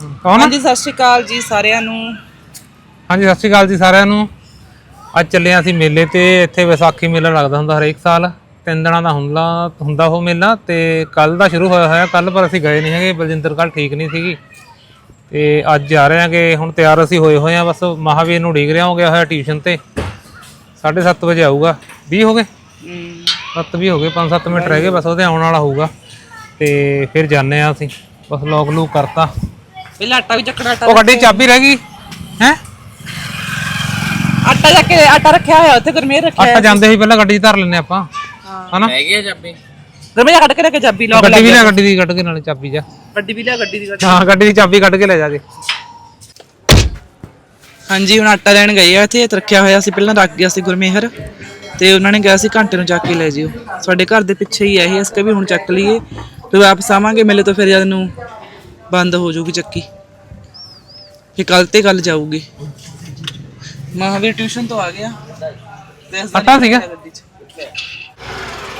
ਕੌਣ ਹਾਂਜੀ ਸਤਿ ਸ਼੍ਰੀ ਅਕਾਲ ਜੀ ਸਾਰਿਆਂ ਨੂੰ। ਹਾਂਜੀ ਸਤਿ ਸ਼੍ਰੀ ਅਕਾਲ ਜੀ ਸਾਰਿਆਂ ਨੂੰ। ਅੱਜ ਚੱਲੇ ਹਾਂ ਅਸੀਂ ਮੇਲੇ ਤੇ ਇੱਥੇ ਵਿਸਾਖੀ ਮੇਲਾ ਲੱਗਦਾ ਹੁੰਦਾ ਹਰੇਕ ਸਾਲ। ਤਿੰਨ ਦਿਨਾਂ ਦਾ ਹੁੰਦਾ ਹੁੰਦਾ ਉਹ ਮੇਲਾ ਤੇ ਕੱਲ ਦਾ ਸ਼ੁਰੂ ਹੋਇਆ ਹੋਇਆ। ਕੱਲ ਪਰ ਅਸੀਂ ਗਏ ਨਹੀਂ ਹੈਗੇ ਬਲਜਿੰਦਰ ਕੱਲ ਠੀਕ ਨਹੀਂ ਸੀਗੀ। ਤੇ ਅੱਜ ਜਾ ਰਹੇ ਹਾਂਗੇ ਹੁਣ ਤਿਆਰ ਅਸੀਂ ਹੋਏ ਹੋਏ ਆ ਬਸ ਮਹਾਵੀਰ ਨੂੰ ਉਡੀਕ ਰਿਹਾ ਹੋ ਗਿਆ ਹੋਇਆ ਟਿਊਸ਼ਨ ਤੇ। 7:30 ਵਜੇ ਆਊਗਾ। 20 ਹੋ ਗਏ? 7 ਵੀ ਹੋ ਗਏ 5-7 ਮਿੰਟ ਰਹਿ ਗਏ ਬਸ ਉਹਦੇ ਆਉਣ ਵਾਲਾ ਹੋਊਗਾ। ਤੇ ਫਿਰ ਜਾਂਦੇ ਆ ਅਸੀਂ। ਬਸ ਲੋਕ ਲੂਕ ਕਰਤਾ। ਪਹਿਲਾਂ ਆਟਾ ਵੀ ਚੱਕਣਾ ਆਟਾ ਉਹ ਗੱਡੀ 'ਚ ਚਾਬੀ ਰਹਿ ਗਈ। ਹੈ? ਆਟਾ ਚੱਕ ਕੇ ਆਟਾ ਰੱਖਿਆ ਹੋਇਆ ਉੱਥੇ ਗਰਮੇਰ ਰੱਖਿਆ ਆਟਾ ਜਾਂਦੇ ਸੀ। ਪਹਿਲਾਂ ਗੱਡੀ 'ਚ ਧਰ ਲੈਨੇ ਆਪਾਂ। ਹਨਾ? ਗਰਮੇਰ ਕੱਢ ਕੇ ਰੱਖ ਕੇ ਚਾਬੀ ਲੋਕ ਗੱਡੀ ਵੀ ਲੈ ਗੱਡੀ ਦੀ ਕੱਢ ਕੇ ਨਾਲੇ ਚਾਬੀ ਜਾ। ਗੱਡੀ ਵੀ ਲਿਆ ਗੱਡੀ ਦੀ ਗੱਡੀ ਹਾਂ ਗੱਡੀ ਦੀ ਚਾਬੀ ਕੱਢ ਕੇ ਲੈ ਜਾ ਕੇ ਹਾਂਜੀ ਹੁਣ ਆਟਾ ਲੈਣ ਗਏ ਆ ਇੱਥੇ ਰੱਖਿਆ ਹੋਇਆ ਸੀ ਪਹਿਲਾਂ ਰੱਖ ਗਿਆ ਸੀ ਗੁਰਮੇਹਰ। ਤੇ ਉਹਨਾਂ ਨੇ ਕਿਹਾ ਸੀ ਘੰਟੇ ਨੂੰ ਚੱਕ ਕੇ ਲੈ ਜਿਓ। ਸਾਡੇ ਘਰ ਦੇ ਪਿੱਛੇ ਹੀ ਆ ਇਹ ਅਸੀਂ ਵੀ ਹੁਣ ਚੱਕ ਲਈਏ। ਫਿਰ ਵਾਪਸ ਆਵਾਂਗੇ ਮੇਲੇ ਤੋਂ ਫਿਰ ਜਦ ਨੂੰ ਬੰਦ ਹੋ ਜਾਊਗੀ ਚੱਕੀ। ਫਿਰ ਕੱਲ ਤੇ ਕੱਲ ਜਾਊਗੀ। ਮਹਾਵੀਰ ਟਿਊਸ਼ਨ ਤੋਂ ਆ ਗਿਆ। ਤੇ ਅਸੀਂ ਆਟਾ ਸੀਗਾ? ਗੱਡੀ 'ਚ।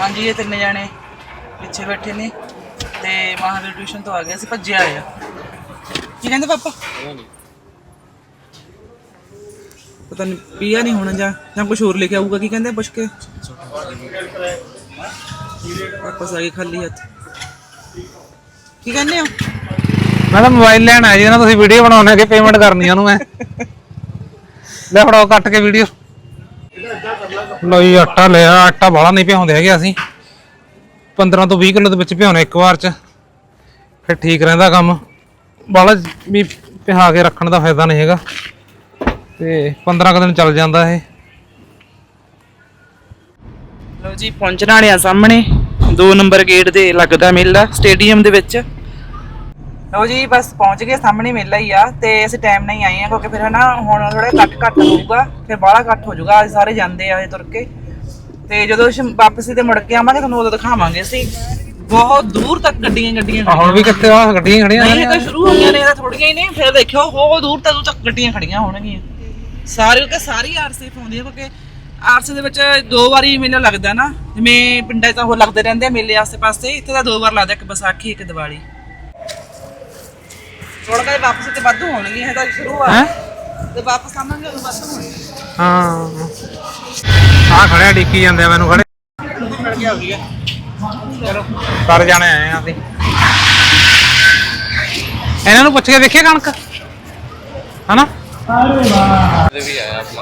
ਹਾਂਜੀ ਇਹ ਤਿੰਨ ਜਾਣੇ ਪਿੱਛੇ ਬੈਠੇ ਨੇ ਤੇ ਮਹਾਵੀਰ ਟਿਊਸ਼ਨ ਤੋਂ ਆ ਗਿਆ ਸੀ ਭੱਜਿਆ ਆਇਆ ਕੀ ਕਹਿੰਦੇ ਪਾਪਾ? ਪਤਾ ਨਹੀਂ ਪੀਆ ਨਹੀਂ ਹੋਣਾ ਜਾਂ ਜਾਂ ਕੁਝ ਹੋਰ ਲੈ ਕੇ ਆਊਗਾ ਕੀ ਕਹਿੰਦੇ ਪੁੱਛ ਕੇ? ਵਾਪਸ ਆ ਗਏ ਖਾਲੀ ਹੱਥ। ਕੀ ਕਹਿੰਦੇ ਹੋ? ਮੈਂ ਤਾਂ ਮੋਬਾਈਲ ਲੈਣ ਆਇਆ ਜੀ ਨਾ ਤੁਸੀਂ ਵੀਡੀਓ ਬਣਾਉਣੇ ਕਿ ਪੇਮੈਂਟ ਕਰਨੀ ਆ ਉਹਨੂੰ ਮੈਂ। ਲੈ ਫੜਾਓ ਕੱਟ ਕੇ ਵੀਡੀਓ ਲੋ ਆਟਾ ਲਿਆ, ਆਟਾ ਬਾਹਲਾ ਨਹੀਂ ਭਿਆਉਂਦੇ ਹੈਗੇ ਅਸੀਂ। 15 ਤੋਂ 20 ਕਿਲੋ ਦੇ ਵਿੱਚ ਭਿਆਉਣੇ ਇੱਕ ਵਾਰ ਚ। ਫਿਰ ਠੀਕ ਰਹਿੰਦਾ ਕੰਮ। ਬਾਹਲਾ ਵੀ ਪਿਹਾ ਕੇ ਰੱਖਣ ਦਾ ਫਾਇਦਾ ਨਹੀਂ ਹੈਗਾ। ਤੇ 15 ਕੁ ਦਿਨ ਚੱਲ ਜਾਂਦਾ ਇਹ। ਲਓ ਜੀ, ਪਹੁੰਚਣ ਵਾਲੇ ਆ ਸਾਹਮਣੇ। 2 ਨੰਬਰ ਗੇਟ ਤੇ ਲੱਗਦਾ ਮੇਲਾ ਸਟੇਡੀਅਮ ਦੇ ਵਿੱਚ। ਲਓ ਜੀ ਬਸ ਪਹੁੰਚ ਗਏ ਸਾਹਮਣੇ ਮੇਲਾ ਹੀ ਆ ਤੇ ਅਸੀਂ ਟਾਈਮ ਨਹੀਂ ਆਏ ਆ ਕਿਉਂਕਿ ਫਿਰ ਹਨਾ ਹੁਣ ਥੋੜਾ ਘੱਟ ਘੱਟ ਹੋਊਗਾ ਫਿਰ ਬਾਹਲਾ ਘੱਟ ਹੋ ਜਾਊਗਾ ਅੱਜ ਸਾਰੇ ਜਾਂਦੇ ਆ ਇਹ ਤੁਰ ਕੇ। ਤੇ ਜਦੋਂ ਅਸੀਂ ਵਾਪਸੀ ਤੇ ਮੁੜ ਕੇ ਆਵਾਂਗੇ ਤੁਹਾਨੂੰ ਉਦੋਂ ਦਿਖਾਵਾਂਗੇ ਅਸੀਂ। ਬਹੁਤ ਦੂਰ ਤੱਕ ਗੱਡੀਆਂ ਗੱਡੀਆਂ ਆ ਹੁਣ ਵੀ ਕਿੱਥੇ ਆ? ਗੱਡੀਆਂ ਖੜੀਆਂ ਨਹੀਂ ਇਹ ਤਾਂ ਸ਼ੁਰੂ ਹੋ ਗਈਆਂ ਨੇ ਇਹ ਤਾਂ ਥੋੜੀਆਂ ਹੀ ਨੇ ਫਿਰ ਦੇਖਿਓ ਬਹੁਤ ਦੂਰ ਤੱਕ ਤੱਕ ਗੱਡੀਆਂ ਖੜੀਆਂ ਹੋਣਗੀਆਂ। ਸਾਰੇ ਕਿ ਸਾਰੀ ਆਰਸੀ ਪਾਉਂਦੀ ਹੈ ਕਿਉਂਕਿ ਆਰਸੀ ਦੇ ਵਿੱਚ ਦੋ ਵਾਰੀ ਮੇਲਾ ਲੱਗਦਾ ਨਾ ਜਿਵੇਂ ਪਿੰਡਾਂ 'ਚ ਤਾਂ ਉਹ ਲੱਗਦੇ ਰਹਿੰਦੇ ਆ ਮੇਲੇ ਆਸੇ-ਪਾਸੇ ਇੱਥੇ ਤਾਂ ਦੋ ਵਾਰ ਲੱਗਦਾ ਇੱਕ ਵਿਸਾਖੀ ਇੱਕ ਦੀਵਾਲੀ। ਥੋੜਾ ਜਿਹਾ ਵਾਪਸ ਤੇ ਵਾਧੂ ਹੋਣਗੀਆਂ ਇਹ ਤਾਂ ਸ਼ੁਰੂ ਆ। ਹੈ? ਤੇ ਵਾਪਸ ਆਵਾਂਗੇ ਉਦੋਂ ਵਾਧੂ ਹੋਣਗੀਆਂ ਹਾਂ। ਆ ਖੜਿਆ ਡਿੱਕੀ ਜਾਂਦੇ ਆ ਮੈਨੂੰ ਖੜੇ। ਮਿਲ ਗਿਆ ਹੋ ਗਿਆ ਚਲੋ ਸਾਰੇ ਜਾਣੇ ਆਏ ਆ ਅਸੀਂ। ਇਹਨਾਂ ਨੂੰ ਪੁੱਛ ਕੇ ਦੇਖਿਆ ਕਣਕ? ਹਨਾ?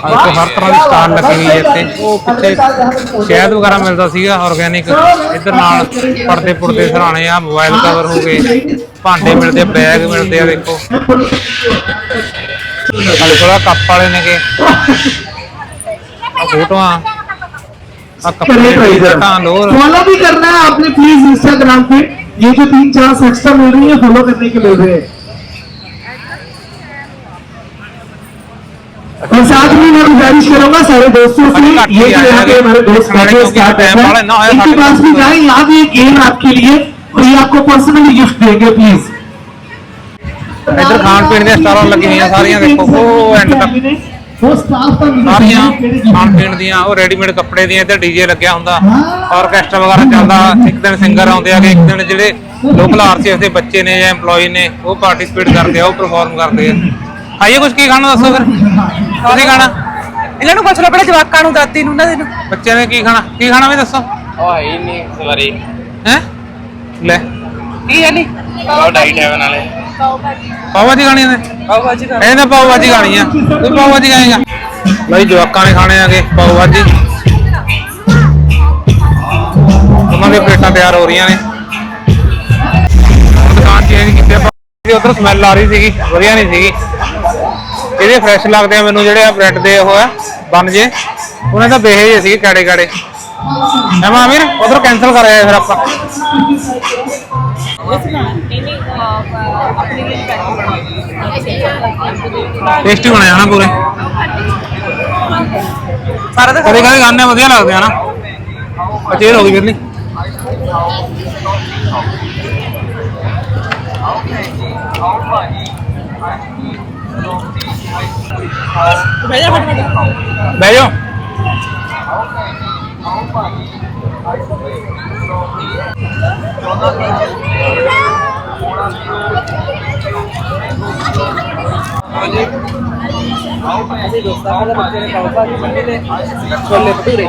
ਅੱਜ ਤੋਂ ਹਰ ਤਰ੍ਹਾਂ ਦੀ ਸਟਾਲ ਲੱਗੀ ਹੋਈ ਹੈ ਇੱਥੇ ਉਹ ਪਿੱਛੇ ਸ਼ਹਿਦ ਵਗੈਰਾ ਮਿਲਦਾ ਸੀਗਾ ਆਰਗੈਨਿਕ ਇੱਧਰ ਨਾਲ ਪਰਦੇ ਪੁਰਦੇ ਸਰਾਣੇ ਆ ਮੋਬਾਈਲ ਕਵਰ ਹੋ ਗਏ ਭਾਂਡੇ ਮਿਲਦੇ ਬੈਗ ਮਿਲਦੇ ਆ ਦੇਖੋ ਅਲੇ ਥੋੜਾ ਕੱਪ ਵਾਲੇ ਨੇਗੇ ਆ ਫੋਟੋਆਂ ਆ ਕੱਪੜੇ ਟੀਸ਼ਰਟਾਂ ਲੋਰ फॉलो भी करना है आपने प्लीज इंस्टाग्राम पे ये जो तीन चार एक्स्ट्रा मिल रही है फॉलो करने के लिए है में मैं गुजारिश करूंगा सारे दोस्तों से अभी काट ये लिया जो यहाँ है, पे हमारे दोस्त हमारे बैठे हैं, क्योंकि स्टाफ टाइम बैठा वाला ना है है, इनके साढ़े पास भी दस जाए यहाँ भी एक गेम आपके लिए और ये आपको पर्सनली गिफ्ट देंगे प्लीज ਇੱਧਰ ਖਾਣ ਪੀਣ ਦੀਆਂ ਸਟਾਲਾਂ ਲੱਗੀਆਂ ਹੋਈਆਂ ਸਾਰੀਆਂ ਦੇਖੋ ਉਹ ਐਂਡ ਤੱਕ वो स्टाफ का ਸਾਰੀਆਂ ਖਾਣ ਪੀਣ ਦੀਆਂ ਉਹ ਰੈਡੀਮੇਡ ਕੱਪੜੇ ਦੀਆਂ ਇੱਧਰ ਡੀਜੇ ਲੱਗਿਆ ਹੁੰਦਾ ਆਰਕੈਸਟਰਾ ਵਗੈਰਾ ਚੱਲਦਾ ਇੱਕ ਦਿਨ ਸਿੰਗਰ ਆਉਂਦੇ ਆਗੇ ਇੱਕ ਦਿਨ ਜਿਹੜੇ ਲੋਕਲ ਆਰਸੀਐਸ ਦੇ ਬੱਚੇ ਨੇ ਜਾਂ EMPLOYE ਨੇ ਉਹ ਪਾਰਟਿਸਿਪੇਟ ਕਰਦੇ ਆ ਉਹ ਪਰਫਾਰਮ ਕਰਦੇ ਆ ਆਈਏ ਕੁਝ ਕੀ ਖਾਣਾ ਦੱਸੋ ਫਿਰ ਤੁਸੀਂ ਖਾਣਾ ਇਹਨਾਂ ਨੂੰ ਪੁੱਛ ਲਓ ਪਹਿਲੇ ਜਵਾਕਾਂ ਨੂੰ ਦਾਦੀ ਨੂੰ ਉਹਨਾਂ ਦੇ ਨੂੰ। ਬੱਚਿਆਂ ਨੇ ਕੀ ਖਾਣਾ? ਕੀ ਖਾਣਾ ਵੀ ਦੱਸੋ? ਉਹ ਹੈ ਹੀ ਨਹੀਂ ਸਵਾਰੀ ਹੈ? ਲੈ। ਕੀ ਹੈ ਨਹੀਂ? ਉਹ ਡਾਈਟ ਹੈ ਨਾਲੇ ਪਾਓ ਭਾਜੀ ਖਾਣੀ ਨੇ ਬਾਜੀ ਕਰ ਇਹਨੇ ਪਾਓ ਭਾਜੀ ਖਾਣੀ ਆ। ਤੂੰ ਪਾਓ ਭਾਜੀ ਖਾਏਗਾ ਲਈ ਜਵਾਕਾਂ ਨੇ ਖਾਣੇ ਆਗੇ ਪਾਓ ਭਾਜੀ ਉਹਨਾਂ ਦੀਆਂ ਪਲੇਟਾਂ ਤਿਆਰ ਹੋ ਰਹੀਆਂ ਨੇ। ਦੁਕਾਨ ਚੇਂਜ ਕੀਤੀ ਆਪਾਂ। ਉਧਰ ਸਮੈਲ ਆ ਰਹੀ ਸੀਗੀ ਵਧੀਆ ਨਹੀਂ ਸੀਗੀ। ਇਹਦੇ ਫਰੈਸ਼ ਲੱਗਦੇ ਆ ਮੈਨੂੰ ਜਿਹੜੇ ਆ ਬ੍ਰੈਡ ਦੇ ਉਹ ਆ, ਬਣ ਜੇ। ਉਹਨਾਂ ਦਾ ਬੇਹੇ ਜੇ ਸੀਗੇ ਕਾੜੇ ਕਾੜੇ ਮੈਂ ਮਾਮੀਰ ਉਧਰ ਕੈਨਸਲ ਕਰ ਆਇਆ ਫਿਰ ਆਪਾਂ। ਟੇਸਟੀ ਬਣਾਇਆ ਨਾ ਪੂਰੇ। ਸਾਰਾ ਤਾਂ ਕਦੇ ਕਦੇ ਗਾਣੇ ਵਧੀਆ ਲੱਗਦੇ ਆ ਨਾ। ਅਚੇਰ ਹੋ ਗਈ ਫਿਰ ਲਈ ਬਹਿ ਜਾ ਫਟ ਫਟ ਬਹਿ ਜਾਓ ਅਸੀਂ ਦੋਸਤਾਂ ਵਾਲੇ ਬੱਚੇ ਨੇ ਪਾਉ ਭਾਜੀ ਮੰਡੀ ਤੇ ਛੋਲੇ ਭਟੂਰੇ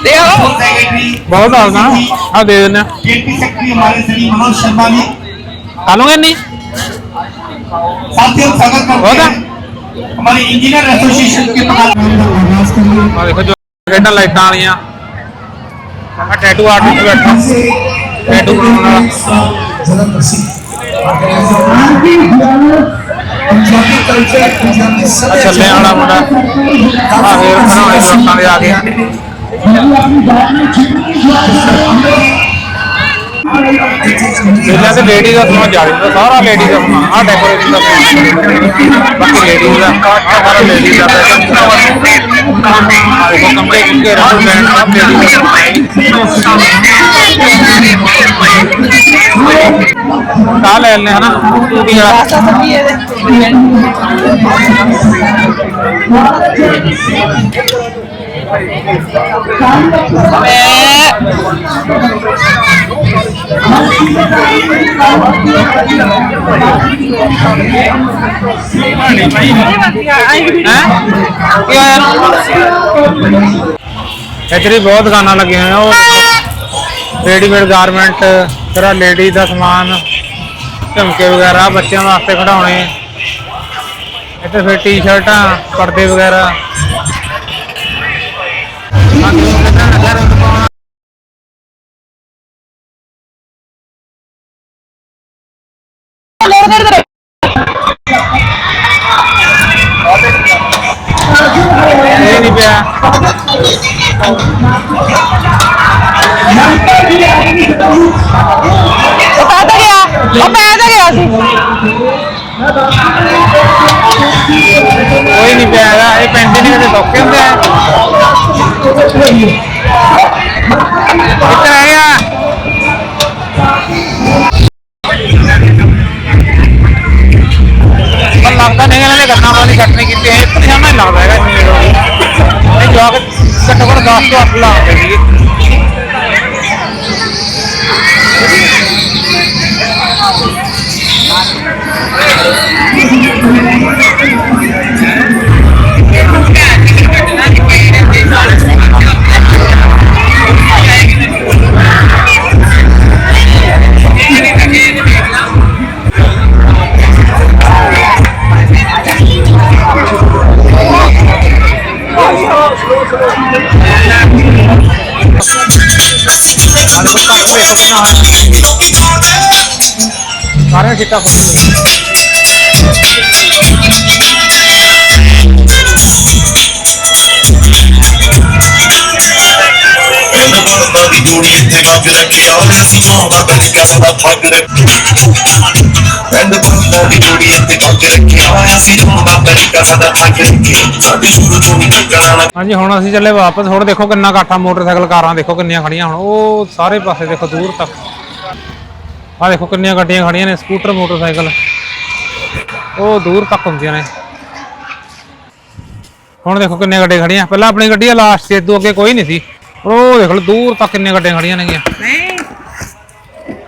ਆਓ सेक्रेटरी ਬਹੁਤ ਦੱਸਦਾ ਆ ਦੇ ਦਿੰਦੇ ਆ जेपी सेक्रेटरी हमारे श्री मनोज शर्मा जी ਖਾ ਲਓਗੇ ਨਹੀਂ साथियों स्वागत करते होगा? हैं हमारे इंजीनियर एसोसिएशन के प्रधान ਆ ਦੇਖੋ ਜੋ ਖੇਡਾਂ ਲਾਈਟਾਂ ਵਾਲੀਆਂ ਆ ਟੈਟੂ ਆਰਟਿਸਟ ਬੈਠਾ ਟੈਟੂ ਬਣਾਉਣ ਵਾਲਾ ज्यादा प्रसिद्ध पंजाबी कल्चर पंजाबी ਆ ਚੱਲੇ ਵਾਲਾ ਮੁੰਡਾ ਆ ਫੇਰ ਬਣਾਉਣੇ ਜਵਾਕਾਂ ਦੇ ਆ ਗਏ ਮੇਲਿਆਂ ਤੇ ਲੇਡੀ ਦਾ ਸਮਾਨ ਜ਼ਿਆਦਾ ਹੁੰਦਾ ਸਾਰਾ ਲੇਡੀ ਦਾ ਸਮਾਨ ਆ ਡੈਕੋਰੇਸ਼ਨ ਦਾ ਸਮਾਨ ਬਾਕੀ ਲੇਡੀ ਦਾ ਆ ਸਾਰਾ ਲੇਡੀ ਦਾ ਆ ਦੇਖੋ ਕੰਪਨੀ ਕੁੱਕੇ ਰੰਗ ਬੈਂਡ ਸਭ ਲੇਡੀ ਦਾ ਸਮਾਨ ਆ ਲੈ ਲੈਣੇ ਹਨਾ ਟੂਟੀ ਬਹੁਤ ਦੁਕਾਨਾਂ ਲੱਗੀਆਂ ਹੋਈਆਂ, ਉਹ ਰੈਡੀਮੇਡ ਗਾਰਮੈਂਟ ਤੇਰਾ ਲੇਡੀ ਦਾ ਸਮਾਨ, ਝੁਮਕੇ ਵਗੈਰਾ, ਬੱਚਿਆਂ ਵਾਸਤੇ ਖਿਡੌਣੇ ਇੱਥੇ ਫਿਰ ਟੀ-ਸ਼ਰਟਾਂ, ਪਰਦੇ ਵਗੈਰਾ। ਉਹ ਕਹਿੰਦਾ ਗਿਆ ਉਹ ਪੈ ਤਾਂ ਗਿਆ ਸੀ ਕੋਈ ਨਹੀਂ ਪਿਆ ਹੈਗਾ ਇਹ ਪੈਂਦੇ ਨਹੀਂ ਕਦੇ ਸੌਖੇ ਹੁੰਦੇ ਆ। Yeah. ਚਿੱਟਾ ਪਿੰਡ ਦੀ ਰੱਖਿਆ ਸਦਾ ਰੱਖਿਆ ਸਾਡੀ ਸ਼ੁਰੂ ਤੋਂ ਨਹੀਂ ਹਾਂਜੀ ਹੁਣ ਅਸੀਂ ਚੱਲੇ ਵਾਪਸ। ਹੁਣ ਦੇਖੋ ਕਿੰਨਾ ਇਕੱਠਾ ਮੋਟਰਸਾਈਕਲ ਕਾਰਾਂ ਦੇਖੋ ਕਿੰਨੀਆਂ ਖੜੀਆਂ। ਹੁਣ ਉਹ ਸਾਰੇ ਪਾਸੇ ਦੇਖੋ ਦੂਰ ਤੱਕ। ਆ ਦੇਖੋ ਕਿੰਨੀਆਂ ਗੱਡੀਆਂ ਖੜੀਆਂ ਨੇ ਸਕੂਟਰ ਮੋਟਰਸਾਈਕਲ। ਉਹ ਦੂਰ ਤੱਕ ਹੁੰਦੀਆਂ ਨੇ। ਹੁਣ ਦੇਖੋ ਕਿੰਨੀਆਂ ਗੱਡੀਆਂ ਖੜੀਆਂ। ਪਹਿਲਾਂ ਆਪਣੀ ਗੱਡੀ ਆ ਲਾਸਟ ਤੇ ਇਦੋਂ ਅੱਗੇ ਕੋਈ ਨਹੀਂ ਸੀ। ਉਹ ਦੇਖ ਲਓ ਦੂਰ ਤੱਕ ਕਿੰਨੀਆਂ ਗੱਡੀਆਂ ਖੜੀਆਂ ਨੇਗੀਆਂ। ਨਹੀਂ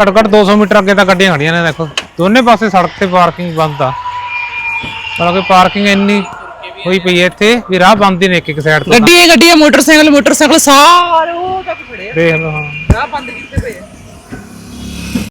ਘੱਟੋ ਘੱਟ 200 ਮੀਟਰ ਅੱਗੇ ਤਾਂ ਗੱਡੀਆਂ ਖੜੀਆਂ ਨੇ ਦੇਖੋ। ਦੋਨੇ ਪਾਸੇ ਸੜਕ ਤੇ ਪਾਰਕਿੰਗ ਬੰਦ ਆ। ਪਰ ਕਿ ਪਾਰਕਿੰਗ ਇੰਨੀ ਹੋਈ ਪਈ ਹੈ ਇੱਥੇ ਵੀ ਰਾਹ ਬੰਦ ਹੀ ਨੇ ਇੱਕ ਇੱਕ ਸਾਈਡ ਤੋਂ। ਗੱਡੀ ਗੱਡੀ ਮੋਟਰਸਾਈਕਲ ਮੋਟਰਸਾਈਕਲ ਸਾਰੇ ਉਹ ਤੱਕ ਖੜੇ ਦੇਖ ਲਓ ਹਾਂ। ਰਾਹ ਬੰਦ ਕੀਤੇ ਪਏ